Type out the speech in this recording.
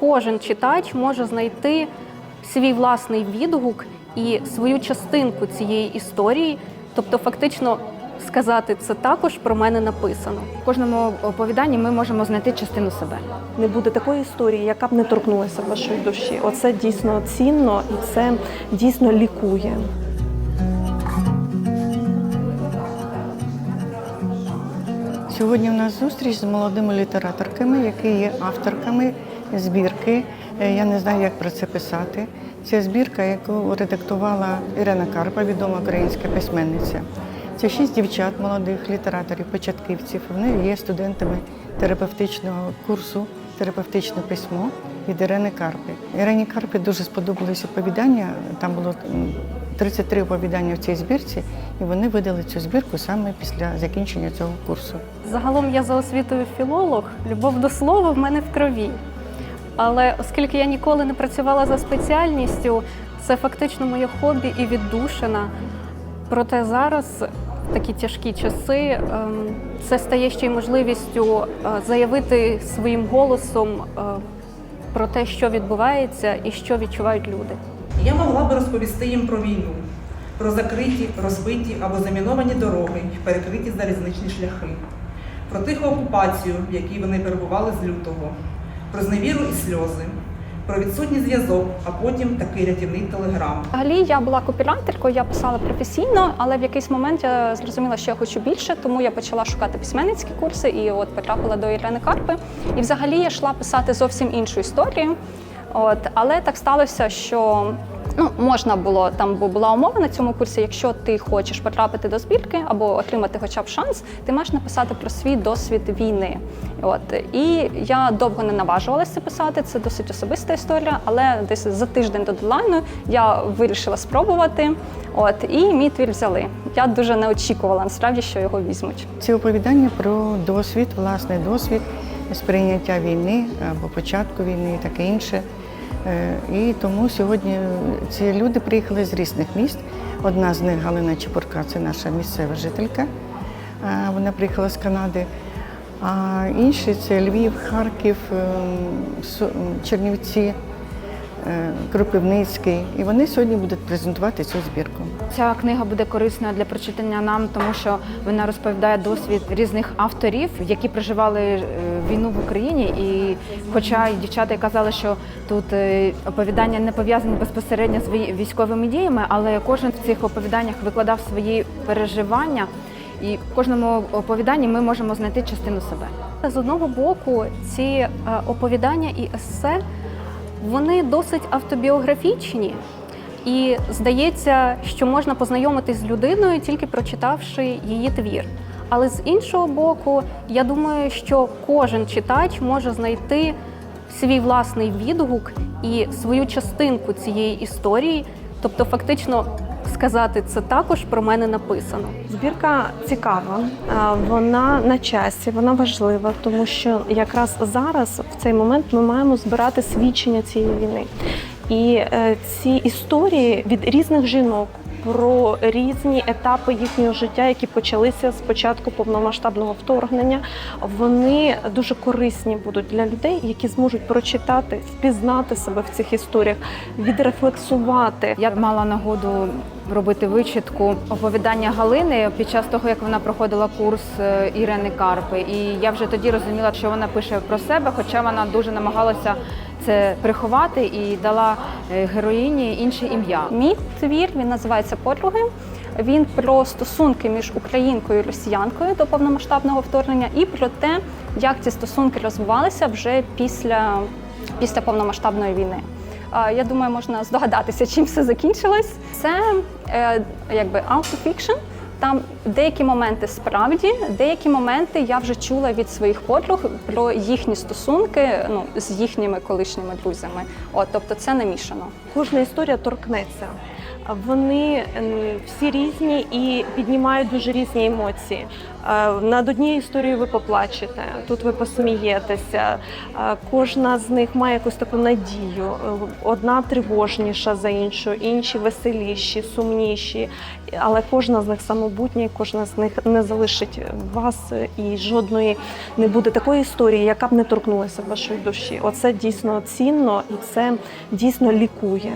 Кожен читач може знайти свій власний відгук і свою частинку цієї історії, тобто, фактично сказати, це також про мене написано. В кожному оповіданні ми можемо знайти частину себе. Не буде такої історії, яка б не торкнулася вашої душі. Оце дійсно цінно і це дійсно лікує. Сьогодні у нас зустріч з молодими літераторками, які є авторками збірки. Е, Я не знаю, як про це писати. Це збірка, яку редактувала Ірина Карпа, відома українська письменниця. Це шість дівчат, молодих літераторів, початківців. Вони є студентами терапевтичного курсу терапевтичне письмо від Ірини Карпи. Ірині Карпі дуже сподобалось оповідання. Там було м, 33 оповідання в цій збірці, і вони видали цю збірку саме після закінчення цього курсу. Загалом я за освітою філолог, любов до слова в мене в крові. Але оскільки я ніколи не працювала за спеціальністю, це фактично моє хобі і віддушина. Проте зараз, в такі тяжкі часи, ем, це стає ще й можливістю е, заявити своїм голосом е, про те, що відбувається і що відчувають люди. Я могла би розповісти їм про війну, про закриті, розбиті або заміновані дороги, перекриті залізничні шляхи, про тиху окупацію, в якій вони перебували з лютого, про зневіру і сльози, про відсутній зв'язок, а потім такий рятівний телеграм. Взагалі я була копірайтеркою, я писала професійно, але в якийсь момент я зрозуміла, що я хочу більше, тому я почала шукати письменницькі курси і от потрапила до Ірини Карпи. І взагалі я йшла писати зовсім іншу історію. От, але так сталося, що ну, можна було там бо була умова на цьому курсі. Якщо ти хочеш потрапити до збірки або отримати хоча б шанс, ти маєш написати про свій досвід війни. От і я довго не наважувалася писати. Це досить особиста історія, але десь за тиждень до дедлайну я вирішила спробувати. От і мій твір взяли. Я дуже не очікувала насправді, що його візьмуть. Ці оповідання про досвід, власний досвід сприйняття війни або початку війни і таке інше. Е, І тому сьогодні ці люди приїхали з різних міст. Одна з них Галина Чепурка, це наша місцева жителька. Е, Вона приїхала з Канади. А інші це Львів, Харків, ем, Чернівці, Кропивницький. І вони сьогодні будуть презентувати цю збірку. Ця книга буде корисною для прочитання нам, тому що вона розповідає досвід різних авторів, які проживали е, війну в Україні. І хоча й дівчата казали, що тут е, оповідання не пов'язані безпосередньо з вій- військовими діями, але кожен в цих оповіданнях викладав свої переживання. І в кожному оповіданні ми можемо знайти частину себе. З одного боку, ці е, оповідання і есе вони досить автобіографічні, і здається, що можна познайомитись з людиною, тільки прочитавши її твір. Але з іншого боку, я думаю, що кожен читач може знайти свій власний відгук і свою частинку цієї історії, тобто, фактично сказати, це також про мене написано. Збірка цікава, вона на часі, вона важлива, тому що якраз зараз, в цей момент, ми маємо збирати свідчення цієї війни. І е, ці історії від різних жінок. Про різні етапи їхнього життя, які почалися з початку повномасштабного вторгнення, вони дуже корисні будуть для людей, які зможуть прочитати, впізнати себе в цих історіях, відрефлексувати. Я мала нагоду робити вичитку оповідання Галини під час того, як вона проходила курс е, Ірини Карпи. І я вже тоді розуміла, що вона пише про себе, хоча вона дуже намагалася це приховати і дала е, героїні інше ім'я. Мій твір він називається Подруги. Він про стосунки між українкою і росіянкою до повномасштабного вторгнення і про те, як ці стосунки розвивалися вже після, після повномасштабної війни. Я думаю, можна здогадатися, чим все закінчилось. Це е, якби автофікшн. Там деякі моменти справді, деякі моменти я вже чула від своїх подруг про їхні стосунки ну, з їхніми колишніми друзями. От, тобто це намішано. Кожна історія торкнеться Вони всі різні і піднімають дуже різні емоції. Е, Над однією історією ви поплачете, тут ви посмієтеся. Е, Кожна з них має якусь таку надію. Е, Одна тривожніша за іншу, інші веселіші, сумніші. Але кожна з них самобутня, і кожна з них не залишить вас і жодної не буде такої історії, яка б не торкнулася вашої душі. Оце дійсно цінно і це дійсно лікує.